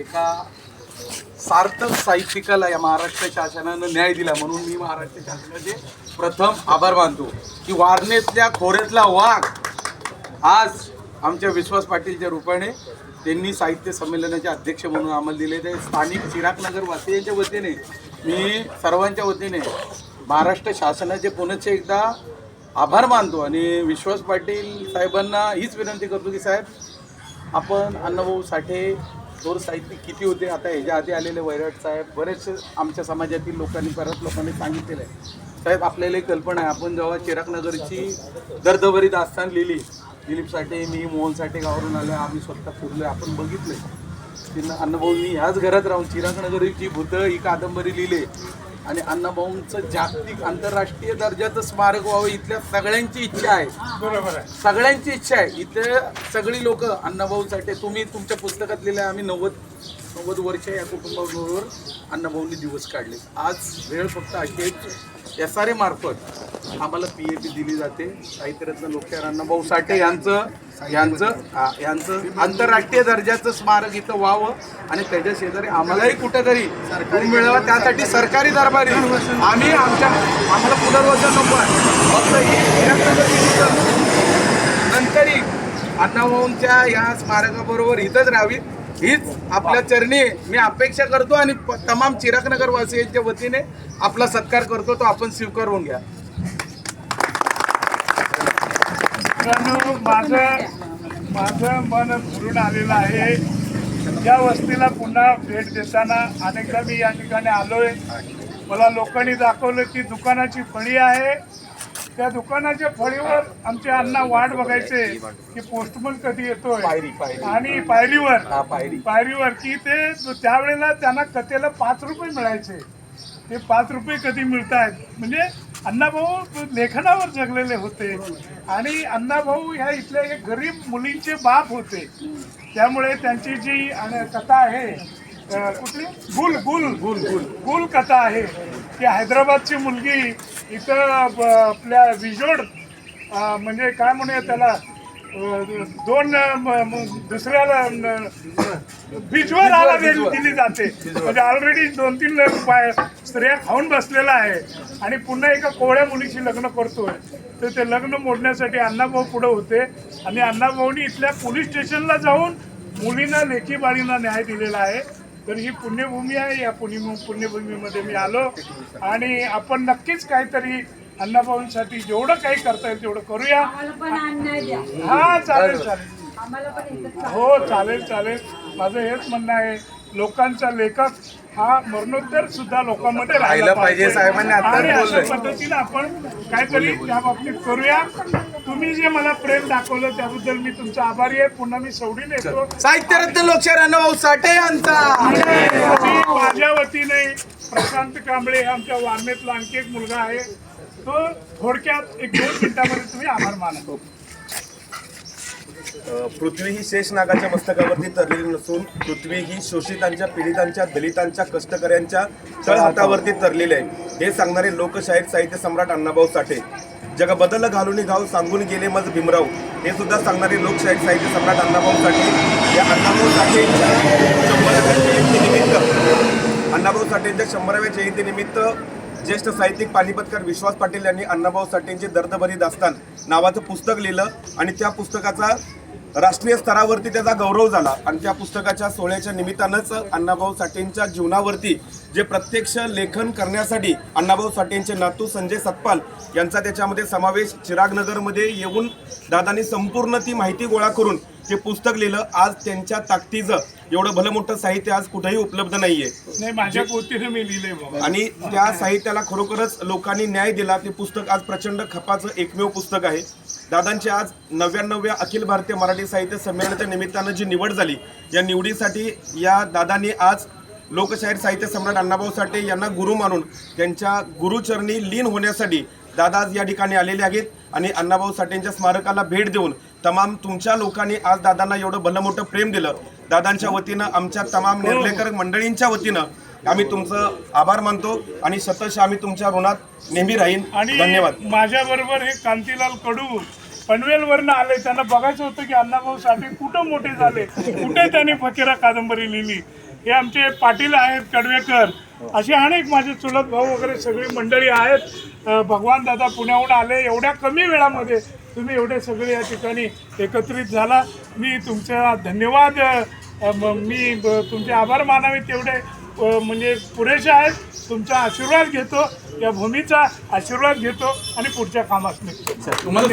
एका सार्थक साहित्यिकाला या महाराष्ट्र शासनानं न्याय दिला म्हणून मी महाराष्ट्र शासनाचे प्रथम आभार मानतो. की वारणेतल्या खोऱ्यातला वाघ आज आमच्या विश्वास पाटीलच्या रूपाने त्यांनी साहित्य संमेलनाचे अध्यक्ष म्हणून आम्हाला दिले. ते स्थानिक चिरागनगर वासियांच्या वतीने मी सर्वांच्या वतीने महाराष्ट्र शासनाचे पुनश्च एकदा आभार मानतो आणि विश्वास पाटील साहेबांना हीच विनंती करतो की साहेब आपण अण्णाभाऊ साठे थोर साहित्यिक किती होते? आता ह्याच्या आधी आलेले वैराट साहेब बरेचसे आमच्या समाजातील लोकांनी परत लोकांनी सांगितलेलं आहे. साहेब आपल्याला एक कल्पना आहे. आपण जेव्हा चिरागनगरची दर्दभरी दास्तान लिहिली दिलीप साठे मी मोहन साठे गावावरून आलो आम्ही स्वतः फिरलो आपण बघितले तिनं मी ह्याच घरात राहून चिरागनगरीची भूतं ही कादंबरी लिहिली आणि अण्णाभाऊंचं जागतिक आंतरराष्ट्रीय दर्जाचं स्मारक व्हावं इथल्या सगळ्यांची इच्छा आहे. बरोबर आहे. सगळ्यांची इच्छा आहे. इथे सगळी लोक अण्णाभाऊसाठी तुम्ही तुमच्या पुस्तकात लिहिलं आम्ही नव्वद नव्वद वर्ष या कुटुंबाबरोबर अण्णाभाऊंनी दिवस काढले. आज वेळ फक्त अशी आहे की एस आर ए मार्फत आम्हाला पी ए पी दिली जाते. साहित्यरत्न लोकशाहीर अण्णाभाऊ साठे यांचं यांचं यांचं आंतरराष्ट्रीय दर्जाचं स्मारक इथं व्हावं आणि त्याच्या शेजारी आम्हालाही कुठेतरी सरकारी मिळावा. त्यासाठी सरकारी दरबारी आम्ही आमच्या आम्हाला पुनर्वसन नको आहे. फक्त नंतरही अण्णाभाऊंच्या या स्मारकाबरोबर इथंच राहावी. हीच आपल्या चरणी मी अपेक्षा करतो आणि प- तमाम चिरागनगर वासियांच्या वतीने आपला सत्कार करतो तो आपण स्वीकारून घ्या. माझं माझं मन भरून आलेलं आहे. या वस्तीला पुन्हा भेट देताना अनेकदा मी या ठिकाणी आलोय. मला लोकांनी दाखवलं की दुकानाची फळी आहे. त्या दुकानाच्या फळीवर आमचे अण्णा वाट बघायचे की पोस्टमन कधी येतोय. आणि पायरीवर पायरी. पायरीवर की ते त्यावेळेला त्यांना कथेला पाच रुपये मिळायचे. ते पाच रुपये कधी मिळत आहेत म्हणजे अण्णाभाऊ लेखनावर जगलेले होते. आणि अण्णाभाऊ ह्या इथल्या एक गरीब मुलींचे बाप होते. त्यामुळे त्यांची जी कथा आहे कुठली? गुल गुल. गुल गुल गुल कथा आहे. की हैदराबादची मुलगी इथं आपल्या विजोड म्हणजे काय म्हणूया त्याला दोन दुसऱ्याला अं, बिजवर आला दिली जाते. म्हणजे ऑलरेडी दोन तीन स्त्रिया खाऊन बसलेला आहे. आणि पुन्हा एका कोवळ्या मुलीशी लग्न करतोय. तर ते लग्न मोडण्यासाठी अण्णाभाऊ पुढे होते. आणि अण्णाभाऊनी इथल्या पोलीस स्टेशनला जाऊन मुलींना लेखी बाळींना न्याय दिलेला आहे. तर ही पुण्यभूमी आहे. या पुण्य पुण्यभूमीमध्ये मी आलो. आणि आपण नक्कीच काहीतरी अण्णाभाऊंसाठी जेवढं काही करता येईल तेवढं करूया. आम्हाला पण अन्याय द्या. हा चालेल चालेल. आम्हाला पण एकच हो चालेल चालेल. माझं हेच म्हणणं आहे. लोकांचा लेखक हा मरणोत्तर सुद्धा लोकांमध्ये राहिला पाहिजे, आणि अशा. पद्धतीने आपण काहीतरी त्या बाबतीत करूया. तुम्ही जे मला प्रेम दाखवलं त्याबद्दल मी तुमचा आभारी आहे. पुन्हा मी सवडीने येतो साहित्यरत्न लोकशाहीर अण्णाभाऊ साठे यांचा. मी माझ्या वतीने प्रशांत कांबळे हे आमच्या वारणेतला आणखी एक मुलगा आहे. तो थोडक्यात एक दोन मिनिटामध्ये तुम्ही आभार माना. पृथ्वी ही शेषनागाच्या मस्तकावरती तरलेली नसून पृथ्वी ही शोषितांच्या पीडितांच्या दलितांच्या कष्टकऱ्यांच्या तळहातावरती तरलेली आहे. हे सांगणारे लोकशाहीर साहित्य सम्राट अण्णाभाऊ साठे. जगा बदल घालून गाव सांगून गेले मज भीमराव. हे सुद्धा सांगणारे लोकशाही साहित्य सम्राट अण्णाभाऊ साठे या अण्णाभाऊ साठेंच्या शंभराव्या जयंतीनिमित्त. अण्णाभाऊ साठेंच्या शंभराव्या जयंतीनिमित्त ज्येष्ठ साहित्यिक पानिपतकर विश्वास पाटील यांनी अण्णाभाऊ साठेंचे दर्दभरी दास्तान नावाचं पुस्तक लिहिलं आणि त्या पुस्तकाचा राष्ट्रीय स्तरावरती त्याचा गौरव झाला. आणि त्या पुस्तकाच्या सोहळ्याच्या निमित्तानंच अण्णाभाऊ साठेंच्या जीवनावरती जे प्रत्यक्ष लेखन करण्यासाठी अण्णाभाऊ साठेंचे नातू संजय सतपाल यांचा त्याच्यामध्ये समावेश चिरागनगरमध्ये येऊन दादांनी संपूर्ण ती माहिती गोळा करून ते पुस्तक लिहिलं. आज त्यांच्या ताकदीचं एवढं भलं मोठं साहित्य आज कुठेही उपलब्ध नाहीये. नाही माझ्या पोतीने मी आणि त्या साहित्याला खरोखरच लोकांनी न्याय दिला. ते पुस्तक आज प्रचंड खपाचं एकमेव पुस्तक आहे. दादांची आज नव्याण्णव्या अखिल भारतीय मराठी साहित्य संमेलनाच्या निमित्तानं जी निवड झाली या निवडीसाठी या दादांनी आज लोकशाहीर साहित्य सम्राट अण्णाभाऊ साठे यांना गुरु मानून त्यांच्या गुरुचरणी लीन होण्यासाठी दादा आज या ठिकाणी आलेले आहेत आणि अण्णाभाऊ साठेंच्या स्मारकाला भेट देऊन तमाम तुमच्या लोकांनी आज दादांना एवढं भलं मोठं प्रेम दिलं. दादांच्या वतीनं आमच्या तमाम निर्लेकर मंडळींच्या वतीनं आम्ही तुमचं आभार मानतो आणि सतत आम्ही तुमच्या ऋणात नेहमी राहीन. आणि धन्यवाद. माझ्या बरोबर हे कांतीलाल कडू पनवेलवरनं आले. त्यांना बघायचं होतं की अण्णाभाऊ साठे कुठं मोठे झाले? कुठे त्यांनी फकीरा कादंबरी लिहिली? हे आमचे पाटील आहेत कडवेकर. असे अनेक माझे चुलत भाऊ वगैरे सगळी मंडळी आहेत. भगवान दादा पुण्याहून आले. एवढ्या कमी वेळामध्ये तुम्ही एवढे सगळे या ठिकाणी एकत्रित झाला. मी तुमचा धन्यवाद म- तुमचे आभार मानावे तेवढे. म्हणजे पुरेसे आहेत. तुमचा आशीर्वाद घेतो. या भूमीचा आशीर्वाद घेतो आणि पुढच्या कामात निघतो तुम्हाला